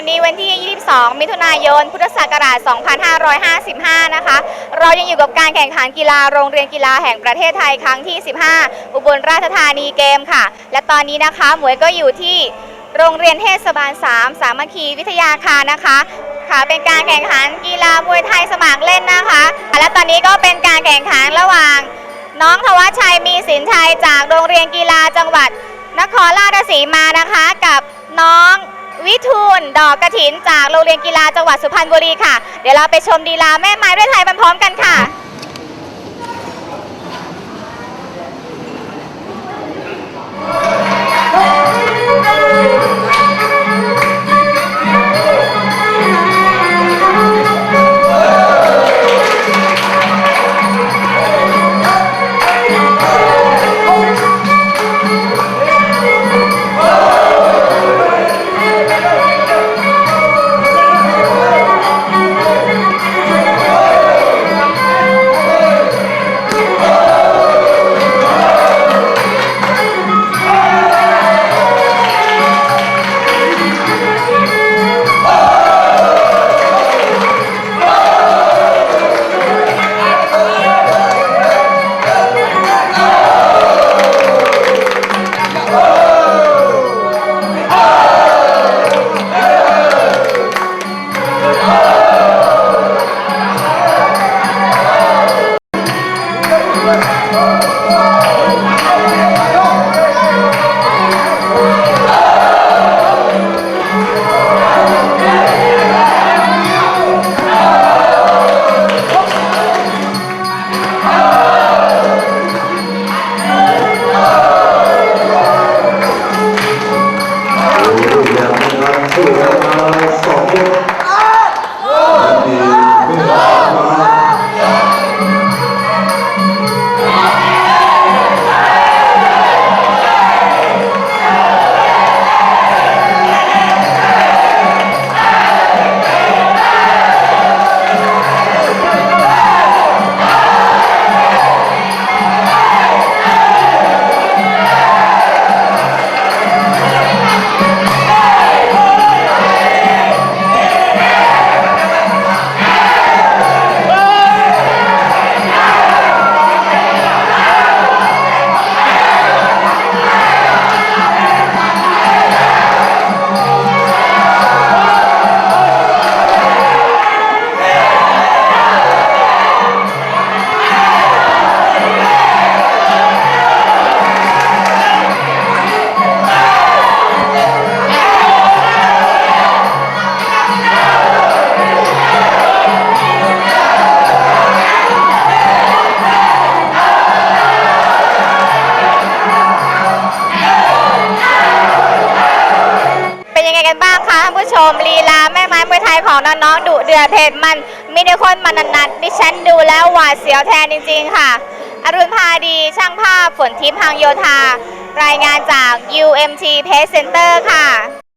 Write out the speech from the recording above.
วันนี้วันที่ 22 มิถุนายน พุทธศักราช 2555 นะคะ เรายังอยู่กับการแข่งขันกีฬาโรงเรียนกีฬาแห่งประเทศไทยครั้งที่ 15 อุบลราชธานีเกมค่ะ และตอนนี้นะคะหมวยก็อยู่ที่โรงเรียนเทศบาล 3 สามัคคีวิทยาคารนะคะ ค่ะเป็นการแข่งขันกีฬามวยไทยสมัครเล่นนะคะ และตอนนี้ก็เป็นการแข่งขันระหว่าง น้องทวัชชัยมีสินชัยจากโรงเรียนกีฬาจังหวัด นครราชสีมานะคะ กับน้อง วิทูลดอกกระถินจากโรงเรียนกีฬาจังหวัดสุพรรณบุรีค่ะ เดี๋ยวเราไปชมดีลาแม่ไม้ด้วยไทยพร้อมๆกันค่ะ รูป ผู้ชมลีลาแม่ไม้มวยไทยของน้องๆดุเดือดเผ็ดมันมีแต่คนมันนัดๆดิฉันดูแล้วหวาดเสียวแทนจริง ๆ ค่ะ อรุณพาดีช่างภาพฝนทิพย์หางโยธา รายงานจาก UMT Test Center ค่ะ